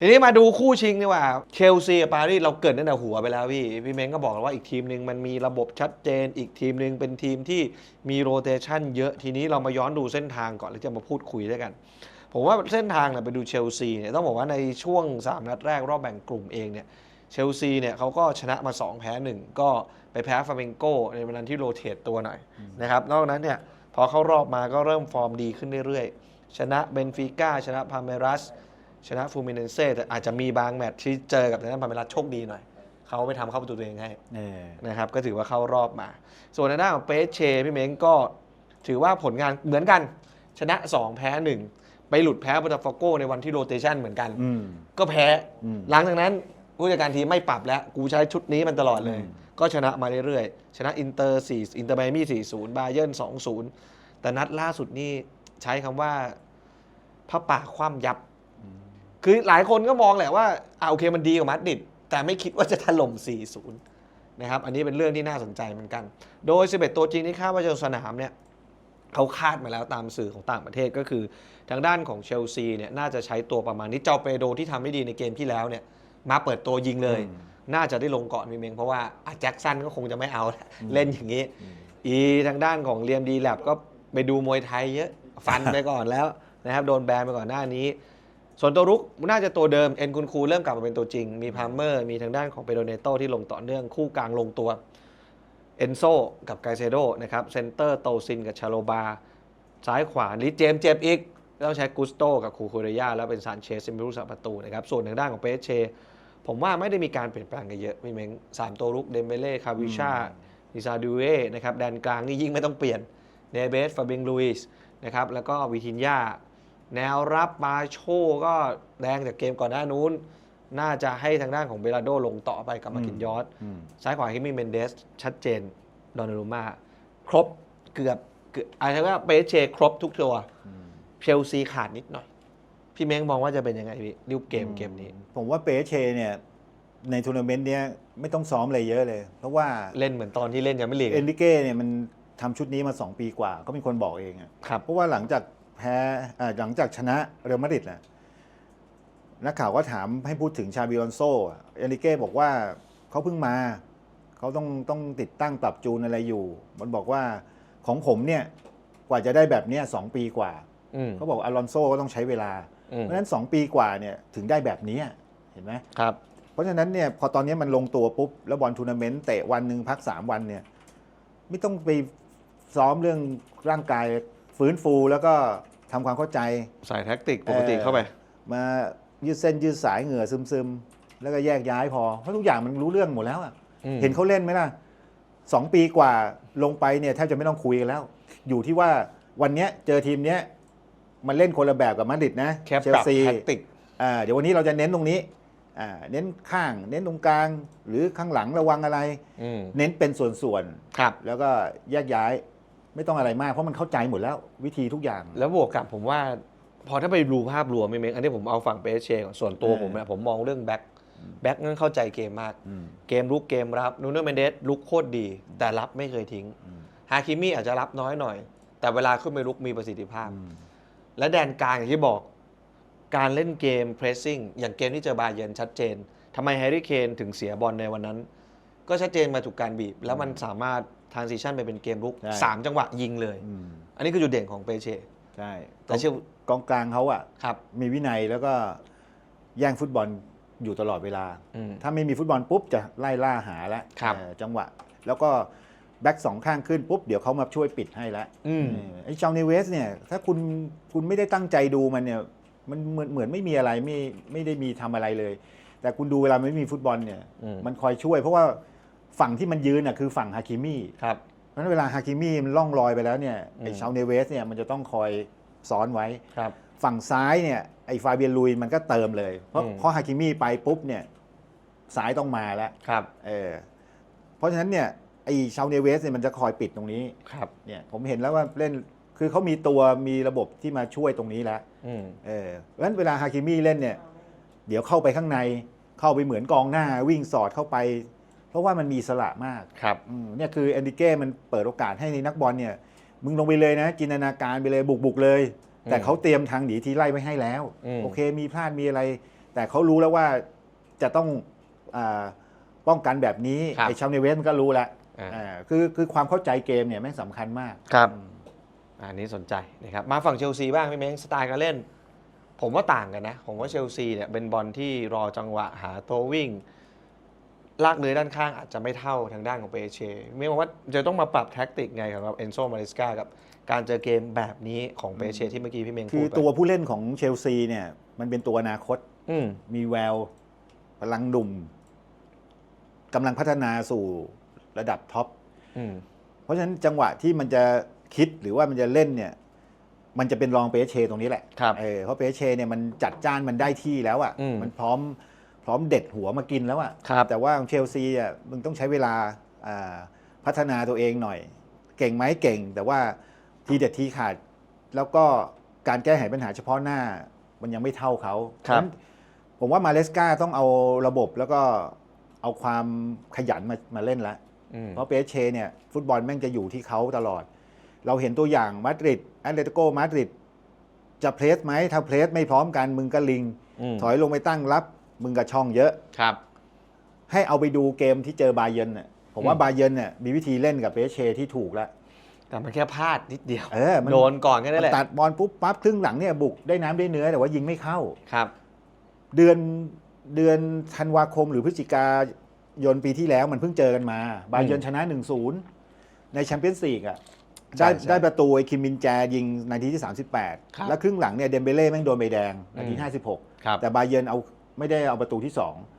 ทีนี้มาดูคู่ชิงดีกว่าเชลซีกับปารีสเราเกิดตั้งแต่หัวไปแล้วพี่ พี่เม้งก็บอกแล้วว่าอีกทีมหนึ่งมันมีระบบชัดเจน อีกทีมหนึ่งเป็นทีมที่มีโรเตชันเยอะทีนี้เรามาย้อนดูเส้นทางก่อนแล้วจะมาพูดคุยด้วยกัน ผมว่าเส้นทางเนี่ยไปดูเชลซีเนี่ยต้องบอกว่าในช่วง 3 นัดแรกรอบแบ่งกลุ่มเองเนี่ยเชลซีเนี่ยเขาก็ชนะมา 2 แพ้ 1 ก็ไปแพ้ฟาเมงโกในวันนั้นที่โรเตทตัวหน่อยนะครับนอกนั้นเนี่ยพอเข้ารอบมาก็เริ่มฟอร์มดีขึ้นเรื่อยๆชนะเบนฟิก้าชนะพาเมรัส ชนะฟูมิเนเซ่แต่อาจจะมีบางแมตช์ที่เจอกับทางด้านพาเมรัสโชคดีหน่อย เขาไปทำเข้าประตูตัวเองให้เออนะครับ ก็ถือว่าเข้ารอบมา ส่วนในด้านของเปเช พี่เม้งก็ถือว่าผลงานเหมือนกันชนะ 2 แพ้ 1 ไปหลุดแพ้ปาตาฟโกในวันที่โรเตชันเหมือนกันอืมก็แพ้อืมหลังจากนั้นผู้จัดการทีมไม่ปรับแล้ว กูใช้ชุดนี้มันตลอดเลยอืมก็ชนะมาเรื่อยๆ ชนะอินเตอร์4อินเตอร์ไมมี่4-0บาเยิร์น2-0แต่นัดล่าสุดนี่ใช้คำว่าพระป่าคว่ำยับ คือหลายคนก็มองแหละว่าอ่าโอเคมันดีกว่ามาดริดแต่ไม่คิดว่าจะถล่ม 4-0 นะครับ อันนี้เป็นเรื่องที่น่าสนใจเหมือนกัน โดย 11 ตัวจริงที่คาดว่าจะลงสนามเนี่ยเขาคาดมาแล้วตามสื่อของต่างประเทศก็คือ ทางด้านของเชลซีเนี่ยน่าจะใช้ตัวประมาณนี้ เจ้าเปโดที่ทำได้ดีในเกมที่แล้วเนี่ยมาเปิดตัวยิงเลยอืมน่าจะได้ลงก่อนมีเมงเพราะว่าอาแจ็คสันก็คงจะไม่เอาแล้วเล่นอย่างนี้ อีทางด้านของเรียมดีแลบก็ไปดูมวยไทยเยอะฟันไปก่อนแล้วนะครับโดนแบนไปก่อนหน้านี้ ส่วนตัวรุกน่าจะตัวเดิมเอ็นคุณครูเริ่มกลับมาเป็นตัวจริง มีพาร์เมอร์มีทางด้านของเปโดเนโตที่ลงต่อเนื่องคู่กลางลงตัวเอนโซกับไกเซโดนะครับเซนเตอร์โตซินกับชาโลบาซ้ายขวาลิเจมส์เจ็บอีกต้องใช้กุสโตกับคูคูเรยาแล้วเป็นซานเชสเป็นผู้รักษาประตูนะครับส่วนทางด้านของเปเช ผมว่าไม่ได้มีการเปลี่ยนแปลงกันเยอะพี่เม้งสามตัวรุกเดมเบเล่คาวิชาดิซาดูเอนะครับแดนกลางนี่ยิ่งไม่ต้องเปลี่ยนเนเบสฟาบิงลูอิสนะครับแล้วก็วิทินยา แนวรับมาโชก็แดงจากเกมก่อนหน้านู้น น่าจะให้ทางด้านของเบลาโดลงต่อไปกับมากินยอสอืมซ้ายขวาคิมีเมนเดส ชัดเจนดอนนารุม่าครบเกือบเกือบอาจจะว่าเปเชครบทุกตัวเชลซีขาดนิดหน่อย พี่เม้งมองว่าจะเป็นยังไงพี่รูปเกมเกมนี้ ผมว่าเปเชเนี่ยในทัวร์นาเมนต์เนี้ยไม่ต้องซ้อมอะไรเยอะเลย เพราะว่าเล่นเหมือนตอนที่เล่นยังไม่ลีกเอนริเก้เนี่ยมันทำชุดนี้มา 2 ปีกว่า ก็มีคนบอกเองอะครับเพราะว่าหลังจาก แพ้อ่าหลังจากชนะเรอัลมาดริดนะนักข่าวก็ถามให้พูดถึงชาบิออนโซอะเอนริเก้บอกว่าเขาเพิ่งมา เขาต้องต้องติดตั้งปรับจูนอะไรอยู่ มันบอกว่าของผมเนี่ยกว่าจะได้แบบเนี้ยสองปีกว่าอืมเขาบอกอลอนโซก็ต้องใช้เวลาอืมเพราะฉะนั้น 2 ปีกว่าเนี่ยถึงได้แบบนี้เห็นไหมครับ เพราะฉะนั้นเนี่ยพอตอนนี้มันลงตัวปุ๊บ แล้วบอลทัวร์นาเมนต์เตะวันหนึ่งพัก 3 วันเนี่ย ไม่ต้องไปซ้อมเรื่องร่างกายฟื้นฟูแล้วก็ ทำความเข้าใจใส่แท็กติกปกติเข้าไป มายืดเส้นยืดสายเหงื่อซึมๆแล้วก็แยกย้ายพอเพราะทุกอย่างมันรู้เรื่องหมดแล้วอะอืม เห็นเขาเล่นไหมล่ะสองปีกว่าลงไปเนี่ยแทบจะไม่ต้องคุยกันแล้ว อยู่ที่ว่าวันเนี้ยเจอทีมเนี้ยมันเล่นคนละแบบกับมาดริดนะแค่เชปลรับซี แท็กติก อ่าเดี๋ยววันนี้เราจะเน้นตรงนี้อ่าเน้นข้าง เน้นตรงกลาง หรือข้างหลังระวังอะไร อืมเน้นเป็นส่วนครับ ๆ แล้วก็แยกย้าย ไม่ต้องอะไรมากเพราะมันเข้าใจหมดแล้ววิธีทุกอย่าง แล้วบวกกับผมว่าพอถ้าไปดูภาพรวมไม่เมงอันนี้ผมเอาฝั่งเปเชก่อนส่วนตัวเออผมนะผมมองเรื่องแบ็คแบ็คนั้นเข้าใจเกมมาก อืม เกมลุกเกมรับนูโนเมนเดสลุกโคตรดี แต่รับไม่เคยทิ้งอืม ฮาคิมิอาจจะรับน้อยหน่อย แต่เวลาขึ้นไปลุกมีประสิทธิภาพ อืม และแดนกลางอย่างที่บอก การเล่นเกม pressing อย่างเกมที่เจอบาเยร์นชัดเจนทำไมแฮร์รี่เคนถึงเสียบอลในวันนั้น ก็ชัดเจนมาถูกการบีบ แล้วมันสามารถ transition ไปเป็นเกมลุกใช่ สามจังหวะยิงเลย อืมอันนี้คือจุดเด่นของเปเช่ ใช่แต่เชื่อ กองกลางเขาอะครับ มีวินัยแล้วก็แย่งฟุตบอลอยู่ตลอดเวลา อืม ถ้าไม่มีฟุตบอลปุ๊บจะไล่ล่าหาแล้วครับ เอ่อจังหวะ แล้วก็แบ็กสองข้างขึ้นปุ๊บเดี๋ยวเขามาช่วยปิดให้แล้วอืมเออไอ้ชาวเนเวสเนี่ย ถ้าคุณคุณไม่ได้ตั้งใจดูมันเนี่ย มันเหมือนเหมือนไม่มีอะไรไม่ไม่ได้มีทำอะไรเลย แต่คุณดูเวลาไม่มีฟุตบอลเนี่ย อืม มันคอยช่วย เพราะว่า ฝั่งที่มันยืนน่ะคือฝั่งฮาคิมี่ครับ เพราะฉะนั้นเวลาฮาคิมี่มันล่องลอยไปแล้วเนี่ยไอ้อืมชาวเนเวสเนี่ยมันจะต้องคอยซ้อนไว้ ครับ ฝั่งซ้ายเนี่ยไอ้ฟาเบียนลุยมันก็เติมเลย เพราะอืม เพราะฮาคิมี่ไปปุ๊บเนี่ยซ้ายต้องมาแล้วครับเออเพราะฉะนั้นเนี่ยไอ้ชาวเนเวสเนี่ยมันจะคอยปิดตรงนี้ครับ เนี่ยผมเห็นแล้วว่าเล่นคือเขามีตัวมีระบบที่มาช่วยตรงนี้แล้ว อืม เออเพราะฉะนั้นเวลาฮาคิมี่เล่นเนี่ย เดี๋ยวเข้าไปข้างใน เข้าไปเหมือนกองหน้าวิ่งสอดเข้าไป เพราะว่ามันมีอิสละมากครับอืมเนี่ยคือแอนดิเก้มันเปิดโอกาสให้ในนักบอลเนี่ย มึงลงไปเลยนะ จินตนาการไปเลยบุกบุกๆเลย แต่อืมเขาเตรียมทางหนีทีไล่ไว้ให้แล้ว อืม โอเคมีพลาดมีอะไรแต่แต่เขารู้แล้วว่าจะต้องอาป้องกันแบบนี้ครับ ไอ้ชาวเนเวสมันก็รู้แล้วอ่าอ่าคือคือความเข้าใจเกมเนี่ยแม่งสำคัญมาก ครับอันนี้สนใจนะครับมาฝั่งเชลซีบ้างพี่เม้งสไตล์การเล่น ผมว่าต่างกันนะ ผมว่าเชลซีเนี่ยเป็นบอลที่รอจังหวะหาตัววิ่ง ลากเลื้อยด้านข้างอาจจะไม่เท่าทางด้านของเปเช่ไม่ว่าว่าจะต้องมาปรับแท็กติกไงครับเอนโซมาริสกากับการเจอเกมแบบนี้ของเปเช่ที่เมื่อกี้พี่เม้งคืพูอดไปตัวผู้เล่นของเชลซีเนี่ย มันเป็นตัวอนาคต อืม มีแววพลังหนุ่มกำลังพัฒนาสู่ระดับท็อป อืม เพราะฉะนั้นจังหวะที่มันจะคิดหรือว่ามันจะเล่นเนี่ย มันจะเป็นรองเปเชตรงนี้แหละครับเออเพราะเปเชเนี่ยมันจัดจ้านมันได้ที่แล้วอะอืม่ะมันพร้อมพ ร้อมเด็ดหัวมากินแล้วอะครับแต่ว่าของเชลซีอะมึงต้องใช้เวลาอ่าพัฒนาตัวเองหน่อย เก่งไหมเก่ง แต่ว่าทีเด็ดทีขาด แล้วก็การแก้ไขปัญหาเฉพาะหน้ามันยังไม่เท่าเขาครับเพาะฉะนั้นผมว่ามาเลสกาต้องเอาระบบแล้วก็เอาความขยันมามาเล่นละอืมเพราะเปเชเนี่ยฟุตบอลแม่งจะอยู่ที่เขาตลอด เราเห็นตัวอย่างมาดริดแอตเลติโกมาดริดจะเพลสไหมถ้าเพลสไม่พร้อมกันมึงก็ลิงอืมถอยลงไปตั้งรับ มึงก็ช่องเยอะ ครับ ให้เอาไปดูเกมที่เจอบาเยิร์นน่ะผมว่าอืมบาเยิร์นเนี่ยมีวิธีเล่นกับเปเชที่ถูกแล้ว แต่มันแค่พลาดนิดเดียว เออมัน โดนก่อนแค่นั้นแหละ ตัดบอลปุ๊บปั๊บครึ่งหลังเนี่ยบุกได้น้ำได้เนื้อแต่ว่ายิงไม่เข้า ครับ เดือนเดือนธันวาคมหรือพฤศจิกายนปีที่แล้วมันเพิ่งเจอกันมา บาเยิร์นชนะ 1-0 ในแชมเปี้ยนส์ลีกอะใช่ได้ใช่ได้ประตูไอ้คิมมินแจยิงนาทีที่ ครับ38 แล้วครึ่งหลังเนี่ยเดมเบเล่แม่งโดนใบแดงนาทีอืม56 ครับ แต่บาเยิร์นเอา ไม่ได้เอาประตูที่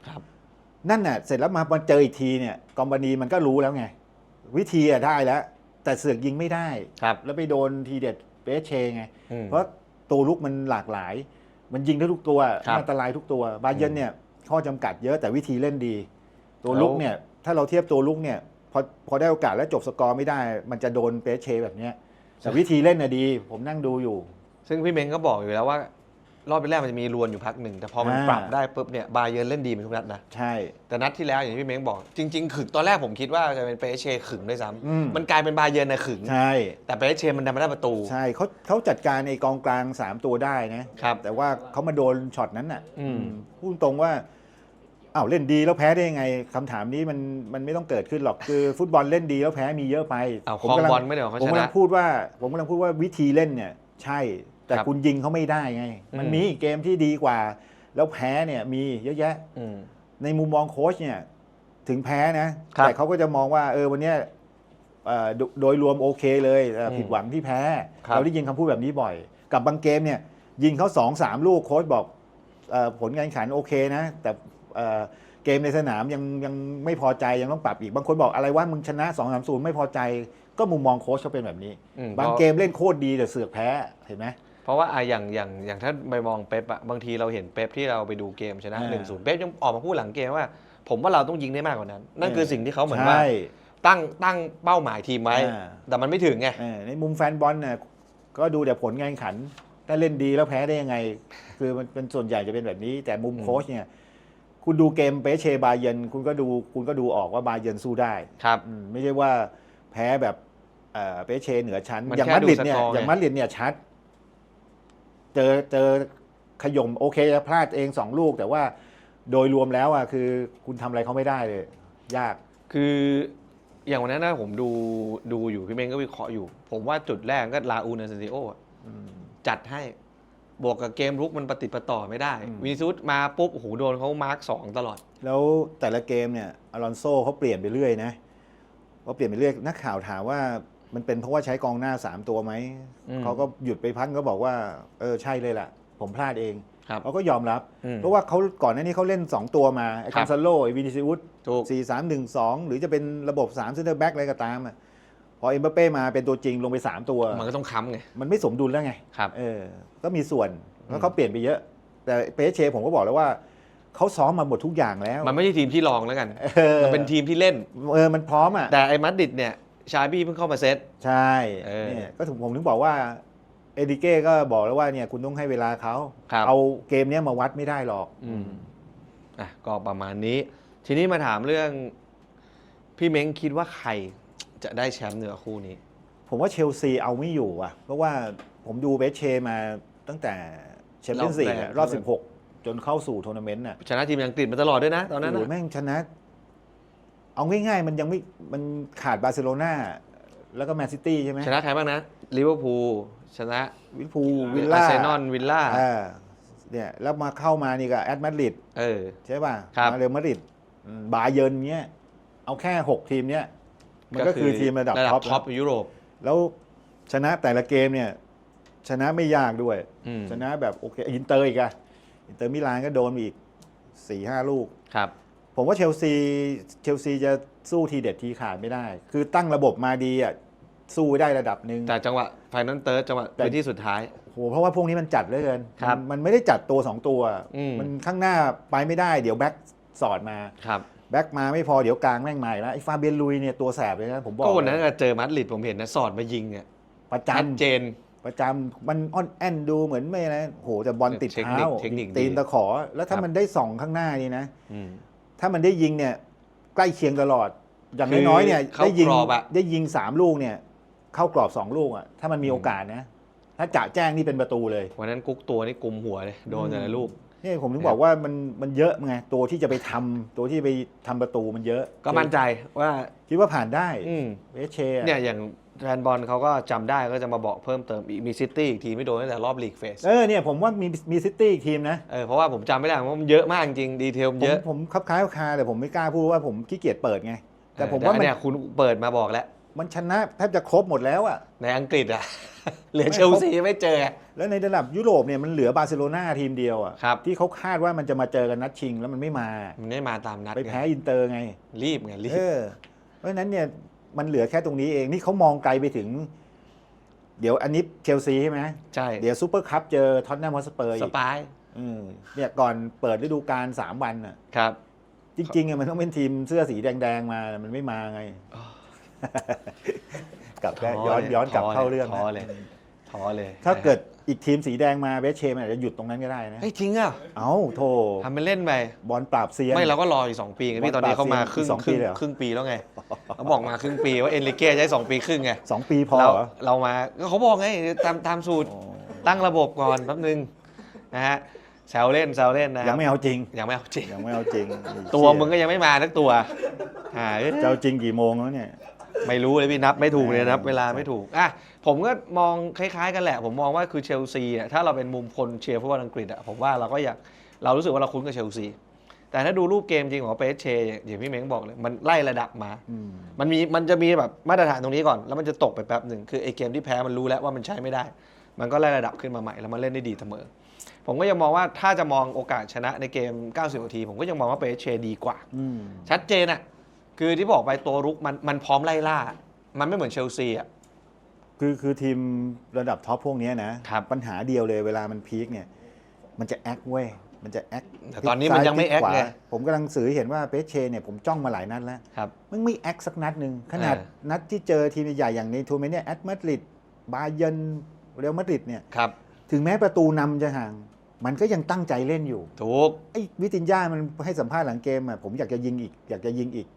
ครับ2นั่นน่ะเสร็จแล้วมามาเจออีกทีเนี่ยกอมบานีมันก็รู้แล้วไง วิธีอะได้แล้ว แต่เสือกยิงไม่ได้ ครับ แล้วไปโดนทีเด็ดเปเชไง อืม เพราะตัวลุกมันหลากหลาย มันยิงได้ทุกตัวครับอันตรายทุกตัวบาเยิร์นเนี่ยข้อจำกัดเยอะแต่วิธีเล่นดี ตัวแล้วลุกเนี่ยถ้าเราเทียบตัวลุกเนี่ยพอพอได้โอกาสแล้วจบสกอร์ไม่ได้ มันจะโดนเปเชแบบเนี้ยแต่วิธีเล่นน่ะดี ผมนั่งดูอยู่ ซึ่งพี่เม้งก็บอกอยู่แล้วว่า รอบแรกมันจะมีรวนอยู่พักหนึ่ง แต่พอมันอ่าปรับได้ปุ๊บเนี่ยบาเยิร์นเล่นดีเป็นทุกนัดนะใช่ แต่นัดที่แล้วอย่างที่พี่เม้งบอก จริง ๆ ขึงตอนแรกผมคิดว่าจะเป็นเปเช่ขึงด้วยซ้อืมำมันกลายเป็นบาเยิร์นนะขึง ใช่ แต่เปเช่มันดันมาได้ประตู ใช่เขาเขาจัดการไอ้กองกลาง 3 ตัวได้นะครับแต่ว่าเขามาโดนช็อตนั้นน่ะอืมอืมพูดตรงว่าอ้าวเล่นดีแล้วแพ้ได้ยังไงคำถามนี้มันมันไม่ต้องเกิดขึ้นหรอกคือฟุตบอลเล่นดีแล้วแพ้มีเยอะไปเอาคผมลองกำลังบอลไม่ได้หรอกเขาผมชกำลันะงพูดว่า ผมกำลังพูดว่าวิธีเล่นเนี่ย ใช่ แต่ครับคุณยิงเขาไม่ได้ไง มันอืม มีเกมที่ดีกว่า แล้วแพ้เนี่ยมีเยอะแยะ อืม ในมุมมองโค้ชเนี่ยถึงแพ้นะ ครับแต่เขาก็จะมองว่าเออวันเนี้ยเอ่อโดโดยรวมโอเคเลยเอ่ออมผิดหวังที่แพ้ ครับ เราได้ยินคำพูดแบบนี้บ่อย กับบางเกมเนี่ยยิงเขาสองสามลูกโค้ชบอกเออผลการแข่งขันโอเคนะ แต่เอ่อเกมในสนามยังยังไม่พอใจยังต้องปรับอีกบางคนบอกอะไรว่ามึงชนะ2อสามศูนย์ไม่พอใจ ก็มุมมองโค้ชเขาเป็นแบบนี้ อืมบางพราะเกมเล่นโคตรดีแต่เสือกแพ้เห็นไหมเพ ราะว่าอะอย่างอย่างอย่างถ้าไปมองเป๊ปอะบางทีเราเห็นเป๊ปที่เราไปดูเกมชนะอ่าหนึ่งศูนย์เป๊ปยังออกมาพูดหลังเกมว่า ผมว่าเราต้องยิงได้มากกว่านั้น นั่นคือสิ่งที่เขาเหมือนว่า ใช่ ตั้งตั้งเป้าหมายทีมไว้อ่า แต่มันไม่ถึงไง เออในมุมแฟนบอลเนี่ยก็ดูแต่ผลการแข่งขัน ถ้าเล่นดีแล้วแพ้ได้ยังไง คือมันเป็นส่วนใหญ่จะเป็นแบบนี้ แต่มุมอืมโค้ชเนี่ย คุณดูเกมเปเชบาเยร์นคุณก็ดูคุณก็ดูออกว่าบาเยร์นสู้ได้ครับ อืมไม่ใช่ว่าแพ้แบบเอ่อเปเชเหนือชั้น มันอย่างแค่มาดริดเนี่ยดูสกอร์ไง อย่างมาดริดเนี่ยชัด เจอเจอขย่มโอเคจะพลาดเองสองลูก แต่ว่าโดยรวมแล้วอะคือคุณทำอะไรเขาไม่ได้เลย ยาก คืออย่างวันนั้นนะผมดูดูอยู่พี่เมงก็วิเคราะห์อยู่ ผมว่าจุดแรกก็ลาอูเนเซนติโออะจัดให้บวกกับเกมรุกมันปฏิดประต่อไม่ได้อืม วินิซุสมาปุ๊บโอ้โหโดนเขามาร์กสองตลอด แล้วแต่ละเกมเนี่ยอลอนโซเขาเปลี่ยนไปเรื่อยนะเขาเปลี่ยนไปเรื่อยนักข่าวถามว่า มันเป็นเพราะว่าใช้กองหน้า 3 ตัวไหม อืม เขาก็หยุดไปพักก็บอกว่า เออ ใช่เลยล่ะ ผมพลาดเอง ครับเขาก็ยอมรับ อืม เพราะว่าเขาก่อนหน้านี้เขาเล่น 2 ตัวมา ไอ้ครัคาบนซาโลไอ้วินิซิอุสถูก สี่สามหนึ่งสองหรือจะเป็นระบบ3ามเซนเตอร์แบ็กอะไรก็ตามอะพอเอ็มบัปเป้มาเป็นตัวจริงลงไป 3 ตัว มันก็ต้องค้ำไง มันไม่สมดุลแล้วไง ครับ เออ ก็มีส่วนแล้วเขาเปลี่ยนไปเยอะ แต่เปเชผมก็บอกแล้วว่า เขาซ้อมมาหมดทุกอย่างแล้วมันไม่ใช่ทีมที่รองแล้วกัน เออมันเป็นทีมที่เล่น เออมันพร้อมอะ แต่ไอ้มัดดิดเนี่ย ชาบี้เพิ่งเข้ามาเซต ใช่เออเนี่ยก็ถึงผมถึงบอกว่าเอดิเก้ก็บอกแล้วว่าเนี่ยคุณต้องให้เวลาเขาครับ เอาเกมเนี้ยมาวัดไม่ได้หรอก อืมอะก็ประมาณนี้ ทีนี้มาถามเรื่อง พี่เม้งคิดว่าใครจะได้แชมป์เหนือคู่นี้ ผมว่าเชลซีเอาไม่อยู่อะ เพราะว่าผมดูเบสเชมาตั้งแต่แชมเปี้ยนส์ลีกรอบแรกรอบใช่ไหม16 จนเข้าสู่ทัวร์นาเมนต์น่ะชนะทีมอังกฤษมาตลอดด้วยนะ ตอนนั้นโอ้โหน่ะ แม่งชนะ เอาง่ายๆ มันยังไม่มันขาดบาร์เซโลนาแล้วก็แมนซิตี้ใช่ไหมชนะใครบ้างนะลิเวอร์พูลชนะวิลพูลวิลอาล่าร์เซนอลวิลล่าอ่าเนี่ยแล้วมาเข้ามานี่ก็แอตมาดริดเออ ใช่ป่ะครับ มาเรอัลมาดริดอืมบาเยิร์นเนี้ยเอาแค่ 6 ทีมเนี้ยมันก็คือทีมระดับท็อปท็อปยุโรป แล้วชนะแต่ละเกมเนี่ย ชนะไม่ยากด้วย อืม ชนะแบบโอเคอินเตอร์อีกอะอินเตอร์มิลานก็โดนอีกสี่ห้าลูก ครับ ผมว่าเชลซีเชลซีจะสู้ทีเด็ดทีขาดไม่ได้ คือตั้งระบบมาดีอะสู้ได้ระดับหนึ่ง แต่จังหวะไฟนอลเติร์ดจังหวะแต่ พื้นที่สุดท้าย โหเพราะว่าพวกนี้มันจัดเหลยเกินครับมันมันไม่ได้จัดตัวสองตัว อืม มันข้างหน้าไปไม่ได้เดี๋ยวแบ็กสอดมา ครับ แบ็กมาไม่พอเดี๋ยวกลางแม่งใหม่แล้วไอ้ฟาเบียนลุยเนี่ยตัวแสบเลยนะผมบอกก็วันนั้นก็เจอมาดริดผมเห็นนะสอดมายิงเนี่ยประชัดจำ เจน ประจำมันอ่อนแอนดูเหมือนไม่นะโหแต่บอลติดเทคนิคเท้าเทคนิคดีตีนตะขอ แล้วถ้าครับ มันได้ส่องข้างหน้านี่นะ อืม ถ้ามันได้ยิงเนี่ยใกล้เคียงตลอด อย่างคือน้อยๆเนี่ยเข้าได้ยิงกรอบอะ ได้ยิงสามลูกเนี่ย เข้ากรอบสองลูกอะถ้ามันมีโอกาสนะ ถ้าจะแจ้งนี่เป็นประตูเลย วันนั้นกุ๊กตัวนี่กลุมหัวเลยโดนแต่ละลูก นี่ผมถึงบอกว่ามันมันเยอะไงตัวที่จะไปทำตัวที่จะไปทำประตูมันเยอะก็มั่นใจว่า คิดว่าผ่านได้อืมเวสเชอะเนี่ยอย่าง แฟนบอลเขาก็จำได้ก็จะมาบอกเพิ่มเติมอีกมีซิตี้อีกทีไม่โดนตั้งแต่รอบลีกเฟสเออเนี่ยผมว่ามีมีซิตี้อีกทีมนะ เออเพราะว่าผมจำไม่ได้ว่ามันเยอะมากจริงดีเทลผมเยอะผมคับคล้ายคับคาแต่ผมไม่กล้าพูดว่าผมขี้เกียจเปิดไง แต่ผมว่ามันเนี่ยคุณเปิดมาบอกแล้ว มันชนะแทบจะครบหมดแล้วอะในอังกฤษอะ เหลือไม่เชลซีไม่เจอ แล้วในระดับยุโรปเนี่ยมันเหลือบาร์เซโลนาทีมเดียวอะครับ ที่เขาคาดว่ามันจะมาเจอกันนัดชิงแล้วมันไม่มา มันไม่มาตามนัดไปไงแพ้อินเตอร์ไงรีบไงรีเอบอเพราะฉะนั้นเนี่ย มันเหลือแค่ตรงนี้เอง นี่เขามองไกลไปถึง เดี๋ยวอันนี้เชลซีใช่ไหมใช่ เดี๋ยวซูเปอร์คัพเจอท็อตแนมฮอสเปอร์สอีกปายอืมเนี่ยก่อนเปิดฤดูกาลสามวันอะ ครับจริงๆอะมันต้องเป็นทีมเสื้อสีแดงๆมามันไม่มาไงอ๋อกลับได้ท้ย้อนเลยย้อนกลับท้เข้าเรื่องท้อนะ เลย ท้อเลยถ้าเกิดอีกทีมสีแดงมาเวสเชมันอาจจะหยุดตรงนั้นก็ได้นะ เฮ้ยทิ้งอะเอ้าโธ่ทำเป็นเล่นไป บอลปราบเซียน ไม่เราก็รออีกสองปีไงพี่บอลตอนนี้เขามาครึ่งสองคปีรึ่งเลยเหรอ ครึ่งปีแล้วไงเขาบอกมาครึ่งปีว่าเอนริเก้ใช้สองปีครึ่งไงสองปีพอเราเหรอเรามาก็เขาบอกไงตามตามสูตรโอ้ตั้งระบบก่อนแป๊บนึงนะฮะแซวเล่นแซวเล่นนะคยัรับงไม่เอาจริง ยังไม่เอาจริงยังไม่เอาจริงตัวมึงก็ยังไม่มาทักตัวหาเอ้ยจะเอาจริงกี่โมงแล้วเนี่ย ไม่รู้เลยพี่นับไม่ถูกเลยนับเวลาไม่ถูกอะผมก็มองคล้ายๆกันแหละ ผมมองว่าคือเชลซีอะถ้าเราเป็นมุมคนเชียร์ฟุตบอลอังกฤษอะผมว่าเราก็อยากเรารู้สึกว่าเราคุ้นกับเชลซีแต่ถ้าดูรูปเกมจริงของเปเชอย่างพี่เม้งบอกเลยมันไล่ระดับมาอืมมันมีมันจะมีแบบมาตรฐานตรงนี้ก่อน แล้วมันจะตกไปแป๊บหนึ่งคือไอ้เกมที่แพ้มันรู้แล้วว่ามันใช้ไม่ได้ มันก็ไล่ระดับขึ้นมาใหม่แล้วมันเล่นได้ดีเสมอ ผมก็ยังมองว่าถ้าจะมองโอกาสชนะในเกม 90นาที ผมก็ยังมองว่าเปเชดีกว่าอืมชัดเจนอะ คือที่บอกไปตัวรุกมันมันพร้อมไล่ล่า มันไม่เหมือนเชลซีอะ คือคือทีมระดับท็อปพวกเนี้ยนะครับ ปัญหาเดียวเลยเวลามันพีคเนี่ย มันจะแอคเว้ยมันจะแอคแต่ตอนนี้มันยังไม่แอคไงผมกำลังสื่อให้เห็นว่าเปเชเนี่ยผมจ้องมาหลายนัดแล้วครับ มันไม่แอคสักนัดหนึ่งขนาดเออ นัดที่เจอทีมใหญ่ๆอย่างในทัวร์นาเมนต์เนี่ยแอตมาดริดบาเยิร์นเรอัลมาดริดเนี่ย ครับ ถึงแม้ประตูนำจะห่าง มันก็ยังตั้งใจเล่นอยู่ ถูก ไอ้วิตินญ่ามันให้สัมภาษณ์หลังเกมอะผมอยากจะยิงอีก อยากจะยิงอีก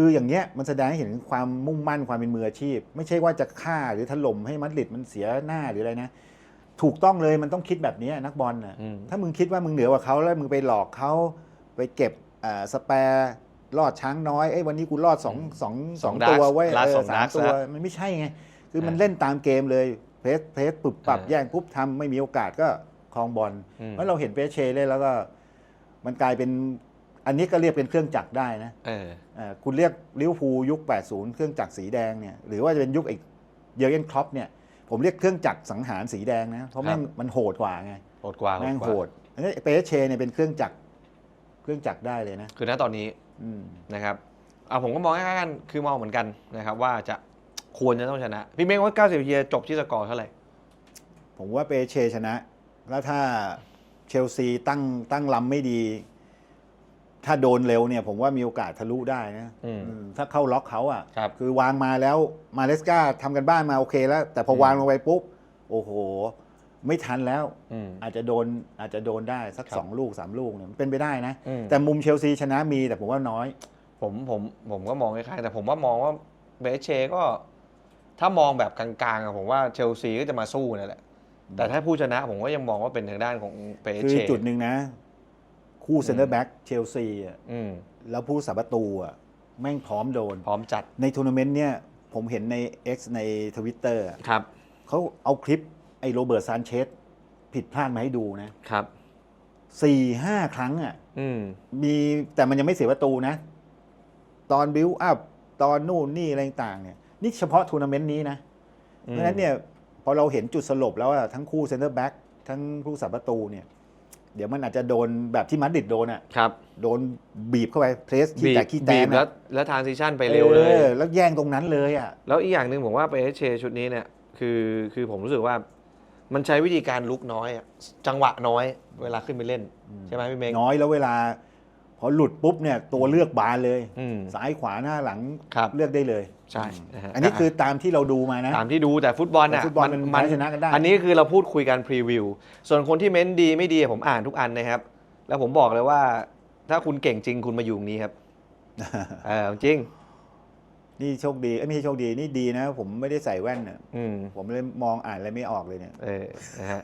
คืออย่างเงี้ยมันแสดงให้เห็นความมุ่งมั่นความเป็นมืออาชีพ ไม่ใช่ว่าจะฆ่าหรือถล่มให้มัดริดมันเสียหน้าหรืออะไรนะ ถูกต้องเลยมันต้องคิดแบบเนี้ยนักบอลน่ะอืมถ้ามึงคิดว่ามึงเหนือกว่าเขาแล้วมึงไปหลอกเขาไปเก็บอ่าสแปร์รอดช้างน้อยไอ้ยวันนี้กูรอดสองสองสองสองตัว darks ไว้ยลาดเออสองสาม darks ตัวแล้วมันไม่ใช่ไง คือมันเออเล่นตามเกมเลยเพรสเพรสปุบปรับเออแย่งปุ๊บทำไม่มีโอกาสก็ครองบอลอืมเมื่อเราเห็นเปเช่เล่นแล้วก็ มันกลายเป็น อันนี้ก็เรียกเป็นเครื่องจักรได้นะเอออ่าคุณเรียกลิเวอร์พูลยุค 80 เครื่องจักรสีแดงเนี่ยหรือว่าจะเป็นยุคไอ้เยอร์เกนคล็อปเนี่ยผมเรียกเครื่องจักรสังหารสีแดงนะเพราะแม่งมันโหดกว่าไงโหดกว่าแม่งกว่าโหดอันนี้เปเช่เนี่ยเป็นเครื่องจักรเครื่องจักรได้เลยนะคือณตอนนี้อืมนะครับเอาผมก็มองคล้ายๆกันคือมองเหมือนกันนะครับ ว่าจะควรจะต้องชนะ พี่เม้งว่า 90นาทีจะจบที่สกอร์เท่าไหร่ ผมว่าเปเช่ชนะ แล้วถ้าเชลซีตั้งตั้งลำไม่ดี ถ้าโดนเร็วเนี่ยผมว่ามีโอกาสทะลุได้นะอืมอืมถ้าเข้าล็อกเขาอะครับคือวางมาแล้วมาเลสกาทำกันบ้านมาโอเคแล้ว แต่พอวางลงไปปุ๊บ โอ้โห ไม่ทันแล้ว อืม อาจจะโดนอาจจะโดนได้สักครับ สองลูกสามลูกเนี่ยมันเป็นไปได้นะ อืม แต่มุมเชลซีชนะมีแต่ผมว่าน้อย ผมผมผมก็มองคล้ายๆแต่ผมว่ามองว่าเบเชก็ ถ้ามองแบบกลางๆอะผมว่าเชลซีก็จะมาสู้นั่นแหละ แต่ถ้าผู้ชนะผมก็ยังมองว่าเป็นทางด้านของเปคือเช จุดหนึ่งนะ คู่เซนเตอร์แบ็กเชลซีอะอืมแล้วผู้สาประตูอะแม่งพร้อมโดน พร้อมจัดในทัวร์นาเมนต์เนี่ยผมเห็นใน X ในทวิตเตอร์ครับเขาเอาคลิปไอ้โรเบิร์ตซานเชสผิดพลาดมาให้ดูนะครับสี่ห้าครั้งอะอืมมีแต่มันยังไม่เสียประตูนะ ตอนบิวอัพตอนนู่นนี่อะไรต่างๆเนี่ยนี่เฉพาะทัวร์นาเมนต์นี้นะ เพราะฉะนั้นเนี่ยพอเราเห็นจุดสลบแล้วอะทั้งคู่เซนเตอร์แบ็กทั้งผู้สาประตูเนี่ย เดี๋ยวมันอาจจะโดนแบบที่มาดริดโดนอะครับโดนบีบเข้าไปเพรสขี้บีแต่บขี้แตบีนบแล้วอะแล้วทางซิชั่นไปเร็วเลยออแล้วแย่งตรงนั้นเลยอะแล้วอีกอย่างหนึ่งผมว่าไปเชชุดนี้เนี่ยคือคือผมรู้สึกว่ามันใช้วิธีการลุกน้อยอะจังหวะน้อย เวลาขึ้นไปเล่น ใช่ไหมพี่เมงน้อยแล้วเวลา พอหลุดปุ๊บเนี่ยตัวเลือกบานเลย อืม ซ้ายขวาหน้าหลังครับเลือกได้เลยใช่นะฮะ อันนี้คือตามที่เราดูมานะ ตามที่ดูแต่ฟุตบอลน่ะแต่ฟุตบอลมันแพ้ชนะกันได้ อันนี้คือเราพูดคุยกันพรีวิว ส่วนคนที่เม้นดีไม่ดีผมอ่านทุกอันนะครับ แล้วผมบอกเลยว่า ถ้าคุณเก่งจริงคุณมาอยู่ตรงนี้ครับ เออจริง นี่โชคดีเอ้ยไม่ใช่โชคดีนี่ดีนะ ผมไม่ได้ใส่แว่นน่ะอืมผมเลยมองอ่านอะไรไม่ออกเลยเนี่ย เออนะฮะ